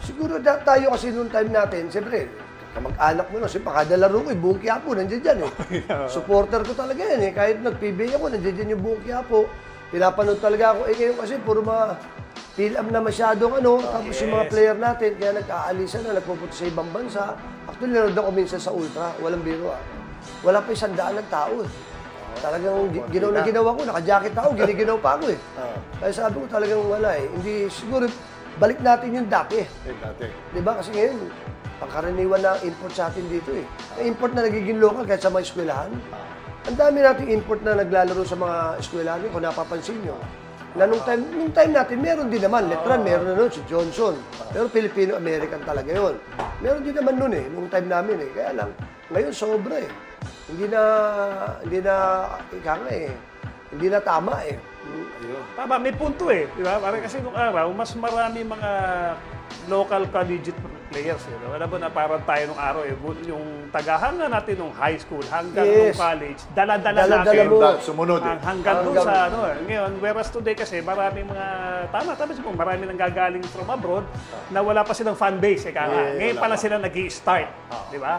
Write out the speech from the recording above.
Siguro da, tayo kasi noong time natin, siyempre, kamag-anak mo na, kasi pakadalaro ko, eh, buong Quiapo, nandiyan dyan eh. Supporter ko talaga yan eh. Kahit nag-PBA ako, nandiyan dyan yung buong Quiapo. Pinapanood talaga ako. Eh ngayon kasi, puro mga film na masyadong ano, tapos yung mga player natin, kaya nag-aalisa na, nagpupunta sa ibang bansa. Actually, nanood ako minsan sa Ultra, walang biro ah. Wala pa isang daan ng tao eh. Talagang gi- ginaw na ginawa ko, naka-jacket ako, giniginaw pa ako eh. Kaya sabi ko talagang wala eh. Hindi, siguro, balik natin yung dati eh. Dati. Di ba? Kasi ngayon, pangkaraniwan na import sa atin dito eh. Yung import na nagiging local kahit sa mga eskwelahan. Ang dami nating import na naglalaro sa mga eskwelahan kung napapansin nyo. Na nung time, nung time natin, meron din naman. Letran, meron na nun, si Johnson. Pero Filipino-American talaga yon. Meron din naman nun eh, nung time namin eh. Kaya lang, ngayon sobra eh. Hindi na, hindi na, ika nga eh, hindi na tama eh. Tama, may punto eh. Di ba? Parang kasi nung araw, mas marami mga local collegiate players. Eh. Wala ba na parang tayo nung araw eh. Yung tagahanga natin nung high school hanggang Yes. nung college, dala-dala natin. mo. Da- sumunod eh. Hang- hanggang doon sa ano eh. Ngayon, whereas today kasi maraming mga, tama, tama siya po, marami nang gagaling from abroad na wala pa silang fan base. Eh. Yes, Ngayon wala pa lang pa. sila nag start Di ba?